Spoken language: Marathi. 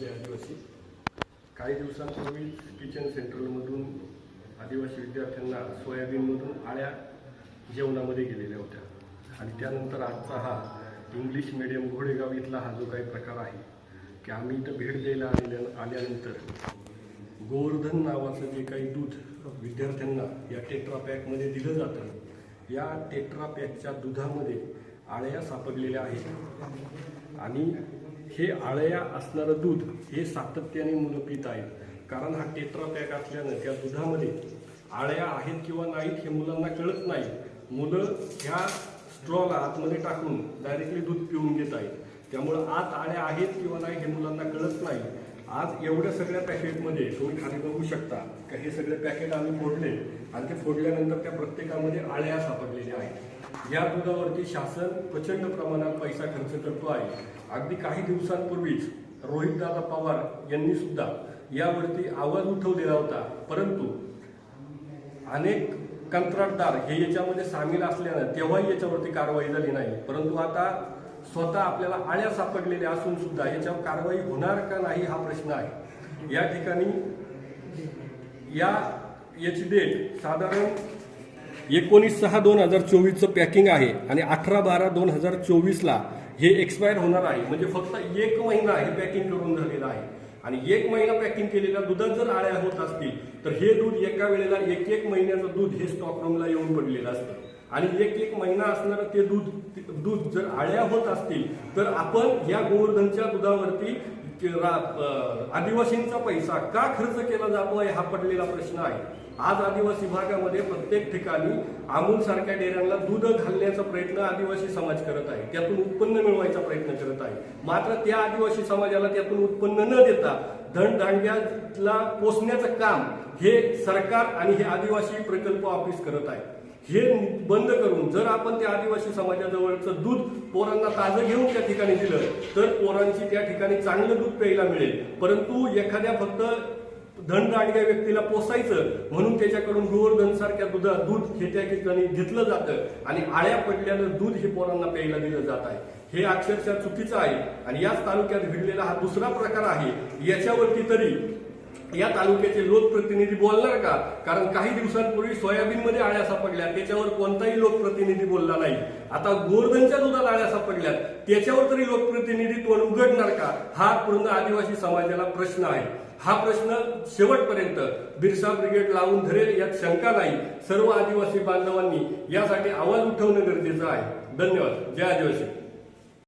जय आदिवासी काही दिवसांपूर्वी किचन सेंट्रलमधून आदिवासी विद्यार्थ्यांना सोयाबीनमधून आळ्या जेवणामध्ये गेलेल्या होत्या. आणि त्यानंतर आजचा हा इंग्लिश मिडियम घोडेगाव इथला हा जो काही प्रकार आहे की आम्ही इथं भेट द्यायला आलेल्या आल्यानंतर गोवर्धन नावाचं जे काही दूध विद्यार्थ्यांना या टेट्रा पॅकमध्ये दिलं जातं या टेट्रा पॅकच्या दुधामध्ये आळ्या सापडलेल्या आहेत. आणि हे आळया असणारं दूध हे सातत्याने मुलं पित आहेत कारण हा टेट्रा पॅक असल्यानं त्या दुधामध्ये आळ्या आहेत किंवा नाहीत हे मुलांना कळत नाही. मुलं ह्या स्ट्रॉला आतमध्ये टाकून डायरेक्टली दूध पिऊन घेत आहेत. त्यामुळं आत आळ्या आहेत किंवा नाही हे मुलांना कळत नाही. आज एवढ्या सगळ्या पॅकेटमध्ये तुम्ही खाली बघू शकता का हे सगळे पॅकेट आम्ही फोडले आणि ते फोडल्यानंतर त्या प्रत्येकामध्ये आळ्या सापडलेल्या आहेत. या दुधावरती शासन प्रचंड प्रमाणात पैसा खर्च करतो आहे. अगदी काही दिवसांपूर्वीच रोहितदादा पवार यांनी सुद्धा यावरती आवाज उठवलेला होता. परंतु अनेक कंत्राटदार हे याच्यामध्ये सामील असल्यानं तेव्हाही याच्यावरती कारवाई झाली नाही. परंतु आता स्वतः आपल्याला आळ्या सापडलेल्या असून सुद्धा याच्यावर कारवाई होणार का नाही हा प्रश्न आहे. या ठिकाणी या याची डेट साधारण एकोणीस सहा दोन हजार चोवीसचं पॅकिंग आहे आणि अठरा बारा दोन हजार चोवीसला हे एक्सपायर होणार आहे. म्हणजे फक्त एक महिना हे पॅकिंग करून झालेलं आहे. आणि एक महिना पॅकिंग केलेल्या दुधात जर आळ्या होत असतील तर हे दूध एका वेळेला एक एक महिन्याचं दूध हे स्टॉक रूमला येऊन पडलेलं असतं. आणि एक एक महिना असणारं ते दूध दूध जर आळ्या होत असतील तर आपण या गोवर्धनच्या दुधावरती आदिवासींचा पैसा का खर्च केला जातोय हा पडलेला प्रश्न आहे. आज आदिवासी भागामध्ये प्रत्येक ठिकाणी आमूल सारख्या डेऱ्यांना दूध घालण्याचा प्रयत्न आदिवासी समाज करत आहे. त्यातून उत्पन्न मिळवायचा प्रयत्न करत आहे. मात्र त्या आदिवासी समाजाला त्यातून उत्पन्न न देता धनदांड्याला पोचण्याचं काम हे सरकार आणि हे आदिवासी प्रकल्प ऑफिस करत आहे. हे बंद करून जर आपण त्या आदिवासी समाजाजवळचं दूध पोरांना ताजं घेऊन त्या ठिकाणी दिलं तर पोरांची त्या ठिकाणी चांगलं दूध प्यायला मिळेल. परंतु एखाद्या फक्त धनदांडग्या व्यक्तीला पोसायचं म्हणून त्याच्याकडून गोवर्धन सारख्या दुधा दूध हे त्या ठिकाणी घेतलं जातं आणि आळ्या पडल्यानं दूध हे पोरांना प्यायला दिलं जात आहे. हे अक्षरशः चुकीचं आहे आणि याच तालुक्यात घडलेला हा दुसरा प्रकार आहे. याच्यावरती तरी या तालुक्याचे लोकप्रतिनिधी बोलणार का? कारण काही दिवसांपूर्वी सोयाबीनमध्ये आळ्या सापडल्या त्याच्यावर कोणताही लोकप्रतिनिधी बोलला नाही. आता गोवर्धनच्या दुधात आळ्या सापडल्या त्याच्यावर तरी लोकप्रतिनिधी तोंड उघडणार का? हा पूर्ण आदिवासी समाजाला प्रश्न आहे. हा प्रश्न शेवटपर्यंत बिरसा ब्रिगेड लावून धरेल यात शंका नाही. सर्व आदिवासी बांधवांनी यासाठी आवाज उठवणं गरजेचं आहे. धन्यवाद. जय आदिवासी.